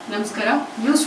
ನಮಸ್ಕಾರ ನ್ಯೂಸ್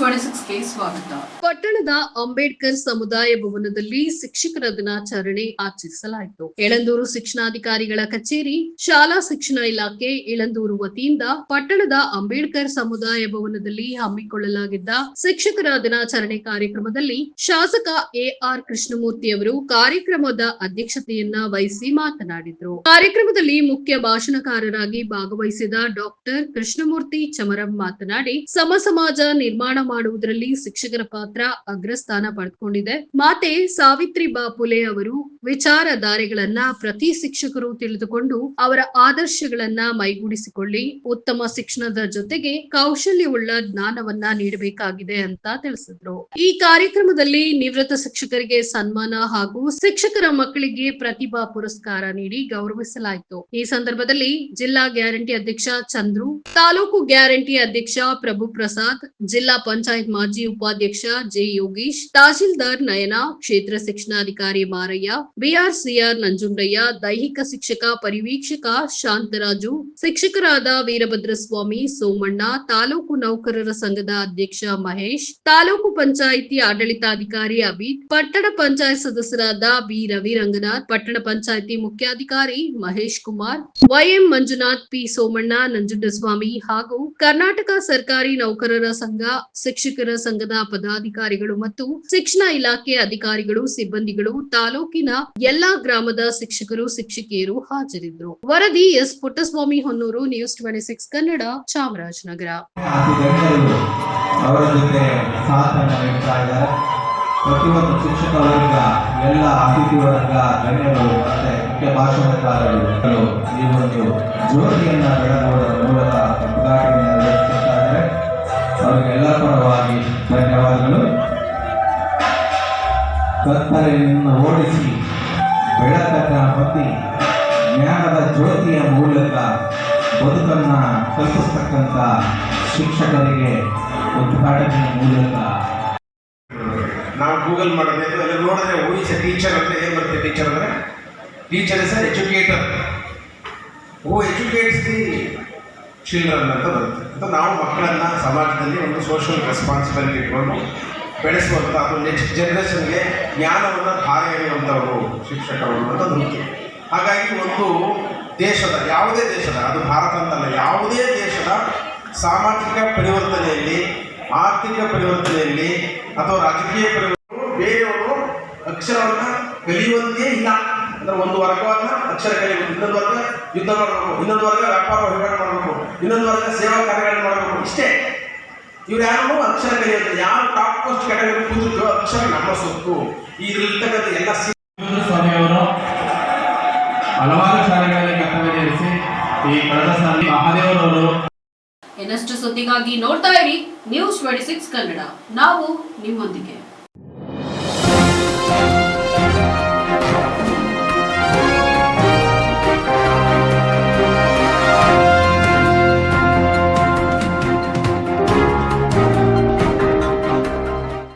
ಸ್ವಾಗತ. ಪಟ್ಟಣದ ಅಂಬೇಡ್ಕರ್ ಸಮುದಾಯ ಭವನದಲ್ಲಿ ಶಿಕ್ಷಕರ ದಿನಾಚರಣೆ ಆಚರಿಸಲಾಯಿತು. ಎಳಂದೂರು ಶಿಕ್ಷಣಾಧಿಕಾರಿಗಳ ಕಚೇರಿ, ಶಾಲಾ ಶಿಕ್ಷಣ ಇಲಾಖೆ ಎಳಂದೂರು ವತಿಯಿಂದ ಪಟ್ಟಣದ ಅಂಬೇಡ್ಕರ್ ಸಮುದಾಯ ಭವನದಲ್ಲಿ ಹಮ್ಮಿಕೊಳ್ಳಲಾಗಿದ್ದ ಶಿಕ್ಷಕರ ದಿನಾಚರಣೆ ಕಾರ್ಯಕ್ರಮದಲ್ಲಿ ಶಾಸಕ ಎಆರ್ ಕೃಷ್ಣಮೂರ್ತಿ ಅವರು ಕಾರ್ಯಕ್ರಮದ ಅಧ್ಯಕ್ಷತೆಯನ್ನ ವಹಿಸಿ ಮಾತನಾಡಿದರು. ಕಾರ್ಯಕ್ರಮದಲ್ಲಿ ಮುಖ್ಯ ಭಾಷಣಕಾರರಾಗಿ ಭಾಗವಹಿಸಿದ ಡಾಕ್ಟರ್ ಕೃಷ್ಣಮೂರ್ತಿ ಚಮರಂ ಮಾತನಾಡಿ ಸಮ ಸಮಾಜ ನಿರ್ಮಾಣ ಮಾಡುವುದರಲ್ಲಿ ಶಿಕ್ಷಕರ ಪಾತ್ರ ಅಗ್ರಸ್ಥಾನ ಪಡೆದುಕೊಂಡಿದೆ. ಮಾತೆ ಸಾವಿತ್ರಿ ಬಾಪುಲೆ ಅವರು ವಿಚಾರಧಾರೆಗಳನ್ನ ಪ್ರತಿ ಶಿಕ್ಷಕರು ತಿಳಿದುಕೊಂಡು ಅವರ ಆದರ್ಶಗಳನ್ನ ಮೈಗೂಡಿಸಿಕೊಳ್ಳಿ, ಉತ್ತಮ ಶಿಕ್ಷಣದ ಜೊತೆಗೆ ಕೌಶಲ್ಯವುಳ್ಳ ಜ್ಞಾನವನ್ನ ನೀಡಬೇಕಾಗಿದೆ ಅಂತ ತಿಳಿಸಿದ್ರು. ಈ ಕಾರ್ಯಕ್ರಮದಲ್ಲಿ ನಿವೃತ್ತ ಶಿಕ್ಷಕರಿಗೆ ಸನ್ಮಾನ ಹಾಗೂ ಶಿಕ್ಷಕರ ಮಕ್ಕಳಿಗೆ ಪ್ರತಿಭಾ ಪುರಸ್ಕಾರ ನೀಡಿ ಗೌರವಿಸಲಾಯಿತು. ಈ ಸಂದರ್ಭದಲ್ಲಿ ಜಿಲ್ಲಾ ಗ್ಯಾರಂಟಿ ಅಧ್ಯಕ್ಷ ಚಂದ್ರು, ತಾಲೂಕು ಗ್ಯಾರಂಟಿ ಅಧ್ಯಕ್ಷ ಪ್ರಭು ಪ್ರಸಾದ್ ಜಿಲ್ಲಾ ಪಂಚಾಯತ್ ಮಾಜಿ ಉಪಾಧ್ಯಕ್ಷ ಜೆ ಯೋಗೀಶ್, ತಹಶೀಲ್ದಾರ್ ನಯನ, ಕ್ಷೇತ್ರ ಶಿಕ್ಷಣಾಧಿಕಾರಿ ಮಾರಯ್ಯ, ಬಿಆರ್ಸಿಆರ್ ನಂಜುಂಡಯ್ಯ, ದೈಹಿಕ ಶಿಕ್ಷಕ ಪರಿವೀಕ್ಷಕ ಶಾಂತರಾಜು, ಶಿಕ್ಷಕರಾದ ವೀರಭದ್ರಸ್ವಾಮಿ ಸೋಮಣ್ಣ, ತಾಲೂಕು ನೌಕರರ ಸಂಘದ ಅಧ್ಯಕ್ಷ ಮಹೇಶ್, ತಾಲೂಕು ಪಂಚಾಯಿತಿ ಆಡಳಿತಾಧಿಕಾರಿ ಅಭಿತ್, ಪಟ್ಟಣ ಪಂಚಾಯತ್ ಸದಸ್ಯರಾದ ಬಿ ರವಿ ರಂಗನಾಥ್, ಪಟ್ಟಣ ಪಂಚಾಯಿತಿ ಮುಖ್ಯಾಧಿಕಾರಿ ಮಹೇಶ್ ಕುಮಾರ್ ವೈಎಂ ಮಂಜುನಾಥ್ ಪಿ ಸೋಮಣ್ಣ, ನಂಜುಂಡಸ್ವಾಮಿ ಹಾಗೂ ಕರ್ನಾಟಕ ಸರ್ಕಾರಿ ನೌಕರರ ಸಂಘ, ಶಿಕ್ಷಕರ ಸಂಘದ ಪದಾಧಿಕಾರಿಗಳು ಮತ್ತು ಶಿಕ್ಷಣ ಇಲಾಖೆ ಅಧಿಕಾರಿಗಳು, ಸಿಬ್ಬಂದಿಗಳು, ತಾಲೂಕಿನ ಎಲ್ಲಾ ಗ್ರಾಮದ ಶಿಕ್ಷಕರು, ಶಿಕ್ಷಕಿಯರು ಹಾಜರಿದ್ದರು. ವರದಿ S. Puttaswamy Honnur news twenty six Kannada, Chamarajanagar. ಅವರ ಜೊತೆ ಪ್ರತಿಯೊಂದು ಶಿಕ್ಷಕ ವರ್ಗ, ಎಲ್ಲ ಅತಿಥಿ ವರ್ಗ, ಗಣ್ಯರು ಮತ್ತೆ ಮುಖ್ಯ ಭಾಷಣಕಾರರು, ಈ ಒಂದು ಜ್ಯೋತಿಯನ್ನ ಬೆಳಗುವುದರ ಮೂಲಕ ಉದ್ಘಾಟನೆ ಕತ್ತಲೆಯನ್ನು ಓಡಿಸಿ ಬೆಳಕನ್ನ ಹೊತ್ತಿ ಜ್ಞಾನದ ಜ್ಯೋತಿಯ ಮೂಲಕ ಬದುಕನ್ನ ಕಲ್ಪಿಸ್ತಕ್ಕಂಥ ಶಿಕ್ಷಕರಿಗೆ ಉದ್ಘಾಟನೆಯ ಮೂಲಕ. ನಾವು ಗೂಗಲ್ ಮಾಡಿದ್ರೆ ಅಲ್ಲಿ ನೋಡಿದ್ರೆ ಊಹಿಸ ಟೀಚರ್ ಅಂತ ಏನು ಬರುತ್ತೆ ಟೀಚರ್ ಅಂದ್ರೆ teacher is educator oh educates the children ಅಂತ ಬರುತ್ತೆ. ಅಂತ ನಾವು ಮಕ್ಕಳನ್ನ ಸಮಾಜದಲ್ಲಿ ಒಂದು ಸೋಷಿಯಲ್ ರೆಸ್ಪಾನ್ಸಿಬಿಲಿಟಿ ಇಟ್ಕೊಂಡು ಬೆಳೆಸುವಂಥ ಅಥವಾ ನೆಕ್ಸ್ಟ್ ಜನ್ರೇಷನ್ಗೆ ಜ್ಞಾನವನ್ನು ಧಾರೆ ಎಳೆಯುವಂಥವರು ಶಿಕ್ಷಕರು ಅನ್ನೋದು ಮುಖ್ಯ ಹಾಗಾಗಿ ಒಂದು ದೇಶದ, ಯಾವುದೇ ದೇಶದ, ಅದು ಭಾರತ ಅಂತಲ್ಲ, ಯಾವುದೇ ದೇಶದ ಸಾಮಾಜಿಕ ಪರಿವರ್ತನೆಯಲ್ಲಿ, ಆರ್ಥಿಕ ಪರಿವರ್ತನೆಯಲ್ಲಿ ಅಥವಾ ರಾಜಕೀಯ ಪರಿವರ್ತನೆ ಬೇರೆಯವರು ಅಕ್ಷರವನ್ನು ಕಲಿಯುವಂತೆಯೇ ಇಲ್ಲ. ಅಂದರೆ ಒಂದು ವರ್ಗವನ್ನು ಅಕ್ಷರ ಕಲಿಯಬೇಕು, ಇನ್ನೊಂದು ವರ್ಗ ಯುದ್ಧ ಮಾಡಬೇಕು, ಇನ್ನೊಂದು ವರ್ಗ ವ್ಯಾಪಾರ ವಹಿವಾಟು ಮಾಡಬೇಕು, ಇನ್ನೊಂದು ವರ್ಗ ಸೇವಾ ಕಾರ್ಯಗಳನ್ನು ಮಾಡಬೇಕು, ಇಷ್ಟೇ. ಇವ್ರು ಯಾರು ಅಕ್ಷರ ಕಲಿಯೋದು ಯಾರು ಟಾಪ್ ಪೋಸ್ಟ್ ಕೆಟಗರಿ ಕೂತಿದ್ರು ಅಕ್ಷರ ನಮ್ಮ ಸೊತ್ತು ಇದ್ರಲ್ಲಿರ್ತಕ್ಕಂಥ ಎಲ್ಲ ಸ್ವಾಮಿಯವರು ಹಲವಾರು ಶಾಲೆಗಳಲ್ಲಿ ಕರ್ತವ್ಯ ನಿರ್ವಹಿಸಿ ಈ ಕಳೆದ ಸಾಲಿ ಮಹಾದೇವರವರು ಇನ್ನಷ್ಟು ಸುದ್ದಿಗಾಗಿ ನೋಡ್ತಾ ಇರಿ ನ್ಯೂಸ್ ಟ್ವೆಂಟಿ ಸಿಕ್ಸ್ ಕನ್ನಡ. ನಾವು ನಿಮ್ಮೊಂದಿಗೆ.